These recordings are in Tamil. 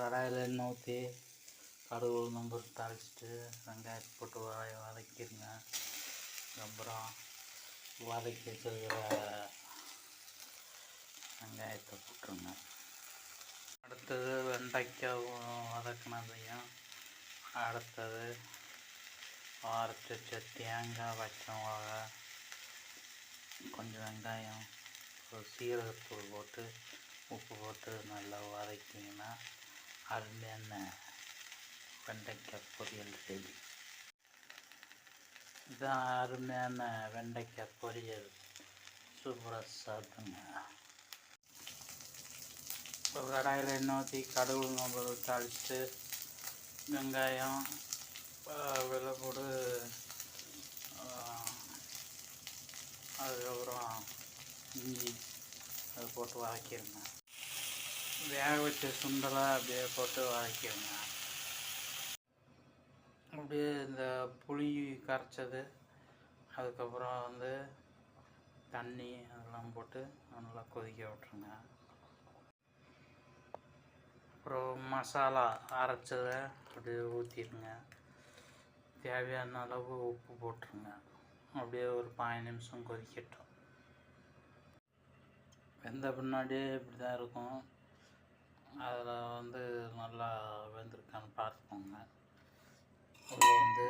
கடாயில் எண்ணெய் ஊற்றி கடுகு உளுந்தம் பருப்பு தாளிச்சிட்டு வெங்காயத்தை போட்டு வதக்கி வதக்கிடுங்க. அப்புறம் வதக்கி வச்சிருக்கிற வெங்காயத்தை போட்டுருங்க. அடுத்தது வெண்டைக்காய் வதக்கினதையும் அடுத்தது அரைச்சி வச்ச தேங்காய் பச்சை மிளகா கொஞ்சம் வெங்காயம் ஒரு சீரகத்தூள் போட்டு உப்பு போட்டு நல்லா வதக்கிங்கன்னா அருமையான வெண்டைக்காய் பொரியல் ரெடி. இதான் அருமையான வெண்டைக்காய் பொரியல். சூப்பராக சாப்பிடுங்க. இப்போ கடாயில் எண்ணெய் ஊற்றி கடுகு நம்ம தாளிச்சிட்டு வெங்காயம் வெள்ளை போடு அதுக்கப்புறம் இஞ்சி அதை போட்டு வதக்கிடுங்க வேக வச்ச சுண்டலாக அப்படியே போட்டு வதக்கிடுங்க. அப்படியே இந்த புளி கரைச்சது அதுக்கப்புறம் வந்து தண்ணி அதெல்லாம் போட்டு நல்லா கொதிக்க விட்ருங்க அப்புறம் மசாலா அரைச்சதை அப்படியே ஊற்றிடுங்க தேவையான அளவு உப்பு போட்டுருங்க. அப்படியே ஒரு பதினஞ்சு நிமிஷம் கொதிக்கட்டும். வெந்த பின்னாடியே இப்படி தான் இருக்கும். அதில் வந்து நல்லா வெந்திருக்கான்னு பார்த்துக்கோங்க. உள்ள வந்து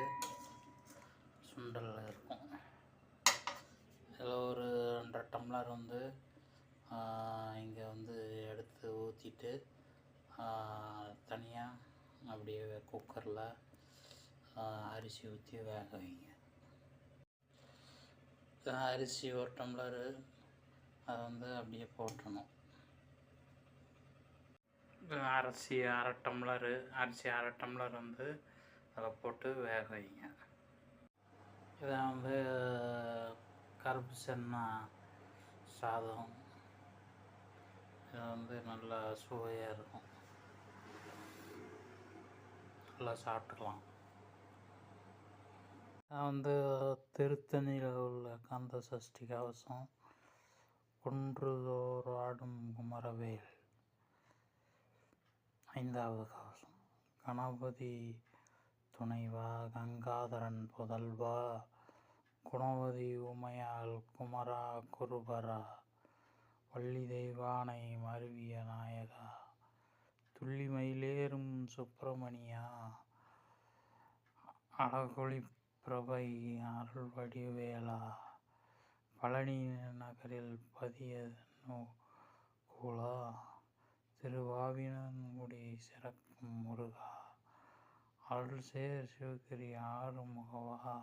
சுண்டல் இருக்கும். இதில் ஒரு ரெண்டரை டம்ளர் வந்து இங்கே வந்து எடுத்து ஊற்றிட்டு தனியாக அப்படியே குக்கரில் அரிசி ஊற்றி வேக வைங்க. அரிசி ஒரு டம்ளரு அதை வந்து அப்படியே போட்டுடணும். அரிசி அரை டம்ளரு அரிசி அரை டம்ளர் வந்து அதில் போட்டு வேக வைங்க. இதை வந்து கருப்பு சென்னா சாதம் இது வந்து நல்லா சுவையாக இருக்கும். நல்லா சாப்பிட்டுக்கலாம். நான் வந்து திருத்தணியில் உள்ள கந்த சஷ்டி கவசம் குன்றுதோர் ஆடும் குமரவேல். ஐந்தாவது கவசம் கணபதி துணைவா கங்காதரன் புதல்வா குணவதி உமையால் குமரா குருபரா வள்ளி தெய்வானை மருவிய நாயகா துள்ளி மயிலேறும் சுப்பிரமணியா அழகொளி பிரபை அருள் வடிவேலா பழனி நகரில் பதிய கூலா. திருவாவினங்குடி சிறக்கும் முருகா. அருள் சேர் சிவகிரி ஆறுமுகவா.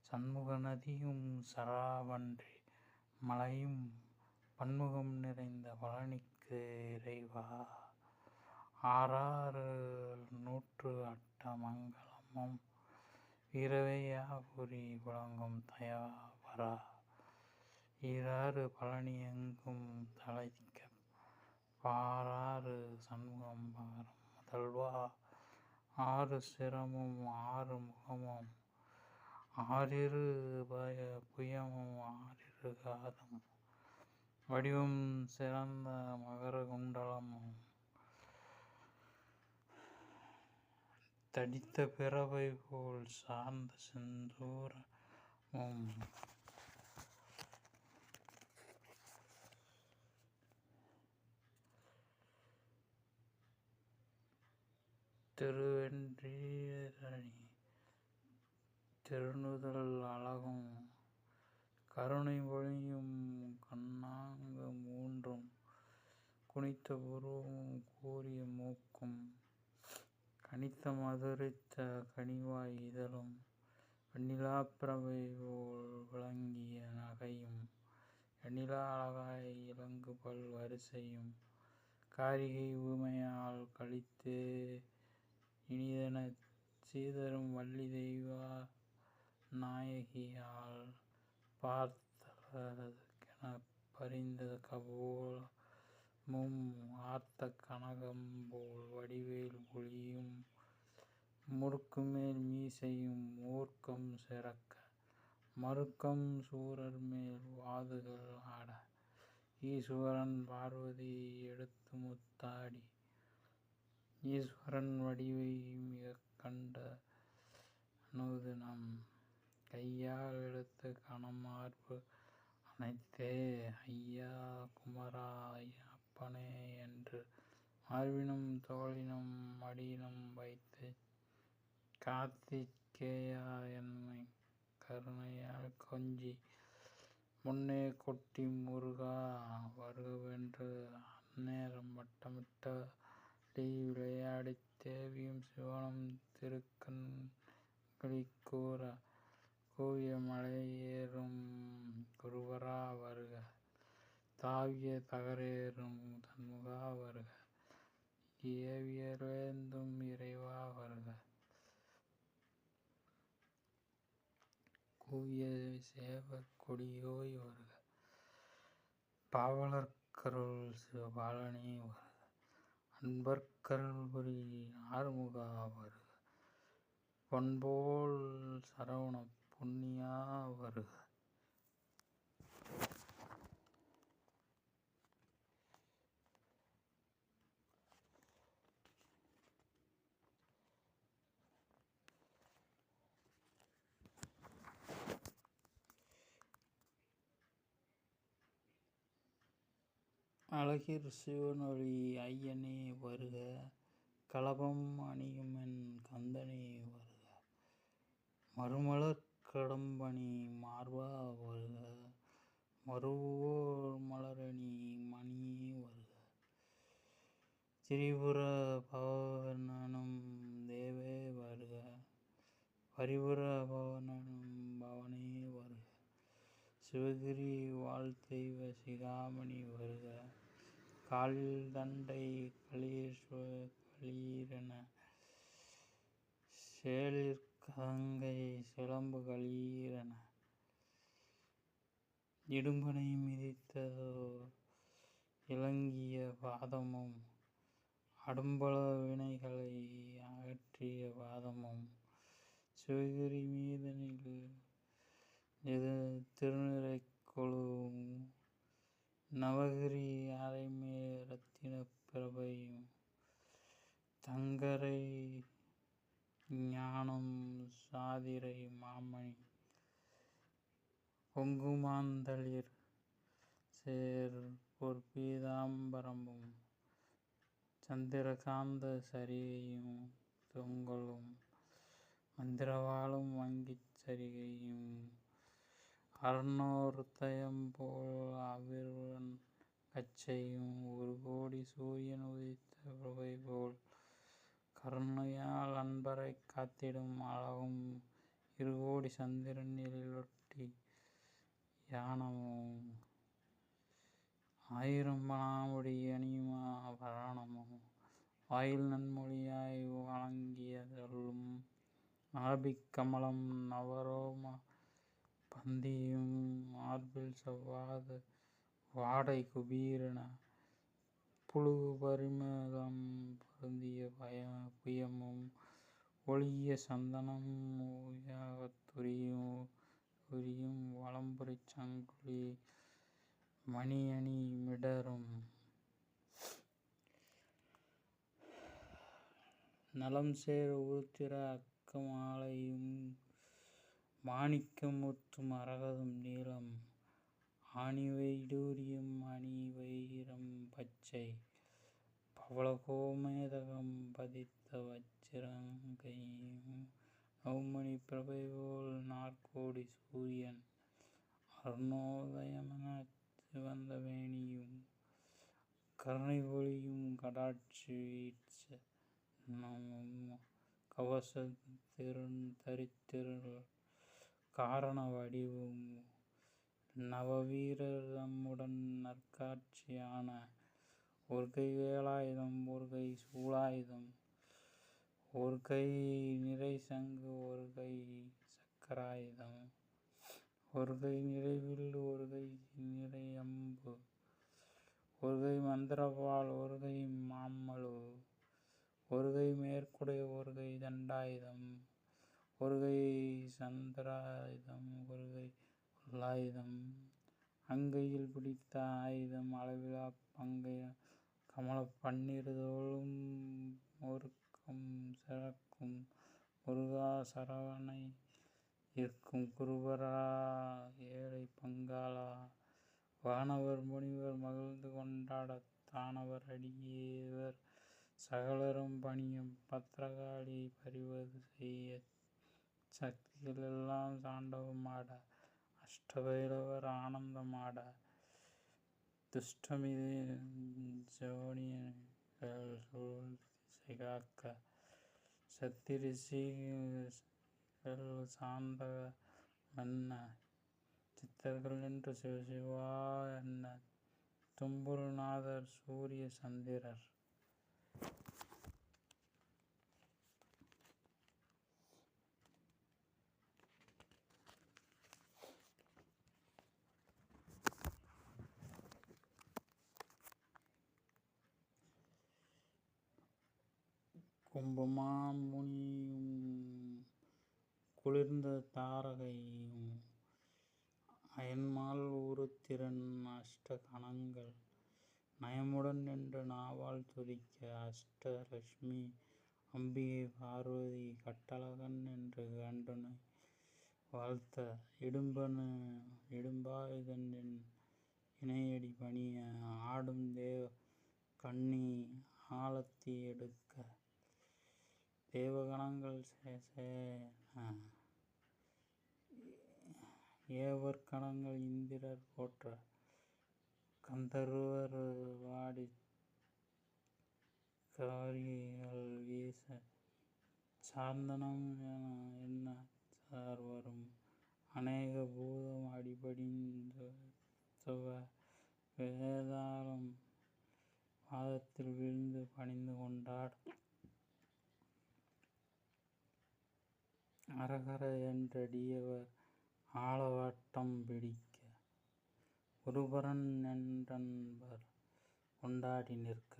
சண்முக நதியும் சராவன்றி மலையும் பன்முகம் நிறைந்த பழனிக்கு இறைவா. ஆறாறு நூற்று அட்ட மங்களமும் வீரவையாபுரி புழங்கும் தயாபரா ஈராறு பழனி எங்கும் தலைக்க பாராறு சண்முகம் பாரம் முதல்வா. ஆறு சிரமும் ஆறு முகமும். ஆறிரு பய புயமும் ஆறிரு காதம் வடிவம் சிறந்த மகர குண்டலமும். தடித்த பிறவை போல் சார்ந்த செந்தூரமும். திருவென்றீரணி திருநுதல் அழகும். கருணை பொழியும் கண்ணாங்க மூன்றும் குனித்த உருவமும் கூறிய மூக்கும் கனித்த மதுரித்த கனிவாய் இதழும் வெண்ணிலாப்பிரபை போல் விளங்கிய நகையும் வெண்ணிலா அழகாய் இலங்கு பல் வரிசையும் காரிகை ஊமையால் கழித்து இனிதெனச் சீதரும் வள்ளி தெய்வா நாயகியால் பார்த்தலக்கெனப் பரிந்த கபோலமும் ஆர்த்த கனகம்போல் வடிவேல் ஒளியும் முறுக்குமேல் மீசையும் மூர்க்கம் சிறக்க மறுக்கம் சூரர் மேல் வாதுகள் ஆட ஈஸ்வரன் பார்வதி எடுத்து முத்தாடி ஈஸ்வரன் வடிவை மிக கண்ட நம் கையால் எடுத்து கணமார்பு அனைத்தே. அணைத்தே ஐயா குமரா அப்பனே என்று மார்பினும் தோளினும் மடியினும் வைத்து கார்த்திகேயா என்னை? கருணையால் கொஞ்சி முன்னே கொட்டி முருகா வருகவென்று அந்நேரம் வட்டமிட்ட வட்டமிட்டபடி விளையாடித் தேவியும் சிவனும் கூற கூவிய மலையேறும் குருவரா வருக தாவிய தகரேறும் தன்முகா வருக ஏவியலேந்தும் இறைவா வருக. கூவிய சேவ கொடியோய் வருக. பாவலர்கருள் சிவபாலனே வருக. அன்பர்க்கருள்புரி ஆறுமுக வருக பொன்போல் சரவணப் பொன்னியா வருக அழகிற் சிவனொளி ஐயனே வருக களபம் அணியுமென் கந்தனே வருக. மறுமலர் கடம்பணி மார்பா வருக மறுவோர் மலரணி மணியே வருக. திரிபுர பவனனும் தேவே வருக பரிபுர பவனனும் பவனே வருக. சிவகிரி வாழ்த்தெய்வ சிகாமணி வருக கால்தண்டை தண்டை களிறென சேலிற் கங்கை சிலம்பு களீரென இடும்பனை மிதித்ததோர் இலங்கிய பாதமும் அடும்பல வினைகளை அகற்றிய பாதமும் சிவகிரி மீதனில் திருநிலை குழுவும் நவகிரி அரைமேல் இரத்தினப் பிரபையும் தங்கரை ஞானம் சாதிரை மாமணி பொங்குமாந்தளிர் சேர் பொற்பீதாம்பரமும் சந்திரகாந்த சரிகையும் தொங்கலும் மந்திரவாளும் வங்கிச் சரிகையும் அருணோதயம்போல் அவிர்வன் கச்சையும் ஒருகோடி சூரியன் உதித்த பிரபைபோல் கருணையால் அன்பரைக் காத்திடும் அழகும் இருகோடி சந்திரன் எழிலொட்டி யானமும். ஆயிரம் மணாமுடி அணியுமா பரணமும் வாயில் நன்மொழியாய் வழங்கிய சொல்லும் அரபிக் கமலம் நவரோமா பந்தியும் மார்பில் செவ்வாத வாடை குபீரன புளுகு பரிமளம் பொருந்திய புயமும் ஒளிய சந்தனம் துரியும் துரியும் வளம்புரி சங்குலி மணியணி மிடறும். நலம்சேர் உருத்திர அக்க மாலையும் மாணிக்கம் முத்தும் அரகதம் நீலம் ஆணிவைடூரியம் அணிவைரம் பச்சை பவளகோமேதகம் பதித்த வச்சிரங்கையும் நவமணி பிரபை போல் நாற்கோடி சூரியன் அருணோதயமன சிவந்த வேணியும் கருணை ஒளியும் கடாட்சி வீட்சணமும் கவசம் தரித்திரள் காரண வடிவும் நவவீரமுடன் நற்காட்சியான ஒரு கை வேலாயுதம் ஒரு கை சூலாயுதம் சங்கு ஒரு கை சக்கராயுதம் ஒரு கை நிறைவில் ஒரு கை நிறையம்பு ஒரு கை மந்திரபால் ஒருகை மந்திரவாள் மாமலு ஒரு கை மேற்குடை ஒரு கை தண்டாயுதம் ஒருகை சந்திராயுதம் ஒருகை வல்லாயுதம் அங்கையில் பிடித்த ஆயுதம் அளவிழா பங்கை கமலப்பண்ணிருதோளும் பன்னிருதோளும் ஒருக்கம் சிறக்கும் முருகா சரவணை இருக்கும் குருபரா ஏழை பங்காளா வானவர் முனிவர் மகிழ்ந்து கொண்டாடத் தானவர் அடியேவர் சகலரும் பணியும் பத்ரகாளி பரிவது செய்ய சக்திகளெல்லாம் எல்லாம் அஷ்டபைரவர் ஆனந்தமாட. துஷ்டமிது ஜோனியர்கள் சூழ் திசை காக்க சத்திரிஷிகள் சாந்த மன்ன சித்தர்கள் நின்று சிவசிவா என்ன தும்புருநாதர் சூரிய சந்திரர். கும்பமா முனியும் குளிர்ந்த தாரகையும் அயன்மால் உருத்திரன் அஷ்ட கணங்கள் நயமுடன் நின்று நாவால் துதிக்க அஷ்ட லக்ஷ்மி அம்பிகை பார்வதி கட்டழகன் என்று கண்டனை வாழ்த்த இடும்பனு இடும்பாயுதன் இணையடி பணிய ஆடும் தேவ கண்ணி ஆலத்தி எடுத்து தேவகணங்கள் ஏவர் கணங்கள் இந்திரர் போற்ற கந்தருவர் வாடி காரியங்கள் வீச சாந்தனம் என்ன ஆலவட்டம் பிடிக்க ஒருபரன் என்றன்பர் கொண்டாடி நிற்க.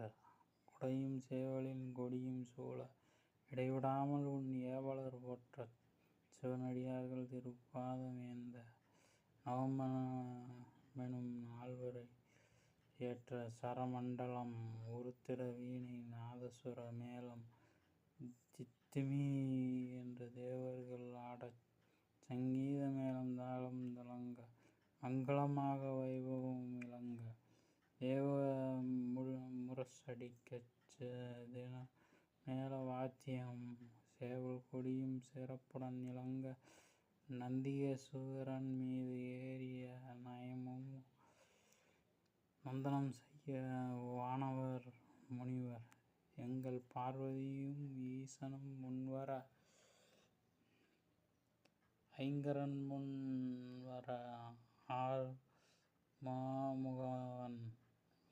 குடையும் சேவலின் கொடியும் சூழ. இடைவிடாமல் உன் ஏவலர் போற்றச் சிவனடியார்கள் திருப்பாதம் ஏந்த. நவமெனும் நால்வரை ஏற்ற சரமண்டலம் உருத்திர வீணை நாதசுர மேளம். சித்திமி என்று தேவர்கள் ஆடச் சங்கீத மேளம் தாளம் துலங்க மங்களமாக வைபவம் விளங்க தேவ முரசடிக்கச் தின மேள வாத்தியம் சேவல் கொடியும் சிறப்புடன் இளங்க நந்திகேசுவரன் மீது ஏறிய நயமும் நந்தனம் செய்ய வானவர் முனிவர் எங்கள் பார்வதியும் ஈசனும் முன்வர ஐங்கரன் முன் வர ஆர் மாமுகவன்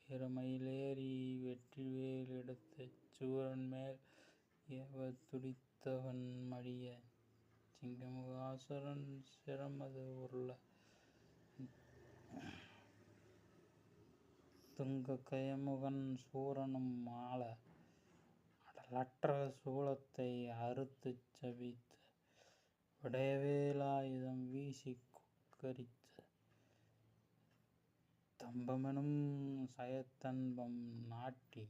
வீரமயிலேறி வெற்றிவேல் எடுத்துச் சூரன் மேல் ஏவ துடித்தவன் மடிய சிங்கமுகாசுரன் சிரமது உருள துங்க கயமுகன் சூரனும் ஆள அடலற்ற சூலத்தை அறுத்துச் சவி படைவேலாயுதம் வீசி குக்கரித்த தம்பமெனும் சயத்தன்பம் நாட்டி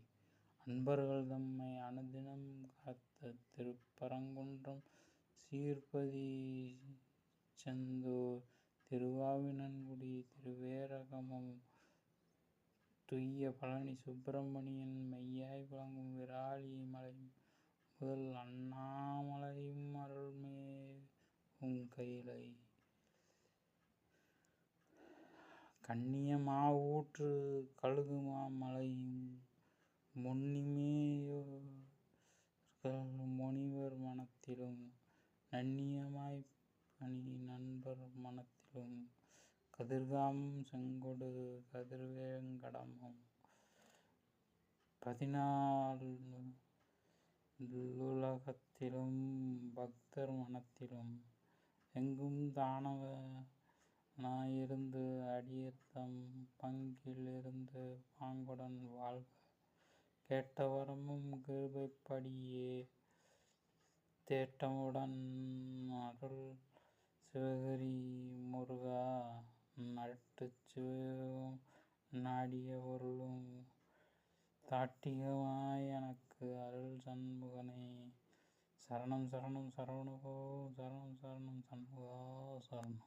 அன்பர்கள் தம்மை அனுதினம் காத்த திருப்பரங்குன்றம் சீர்பதி செந்தூர் திருவாவினன்குடி திருவேரகமும் துய்ய பழனி சுப்பிரமணியன் மெய்யாய் விளங்கும் விராலி மலையும் முதல் அண்ணாமலையும் அருள்மே உன் கையிலை. கண்ணியமா ஊற்று கழுகுமா மலையும் முன்னிமேயோர்கள் முனிவர் மனத்திலும் நன்னியமாய் பணி நண்பர் மனத்திலும் கதிர்காமம் செங்கொடு கதிர்வேங்கடமும். பதினாலுலகத்திலும் பக்தர் மனத்திலும் எங்கும் தானவனாயிருந்து அடியர்தம் பங்கில் இருந்து பாங்குடன் வாழ்க. கேட்ட வரமும் கிருபைப்படியே. தேட்டமுடன் அருள் சிவகிரி முருகா. நட்டு சிவம் நாடிய பொருளும் தாட்டிகமாய் எனக்கு அருள் சண்முகனே. சரணம் சரணம் சரவணபோ சரணம் சரணம் சண்முகா சரணம்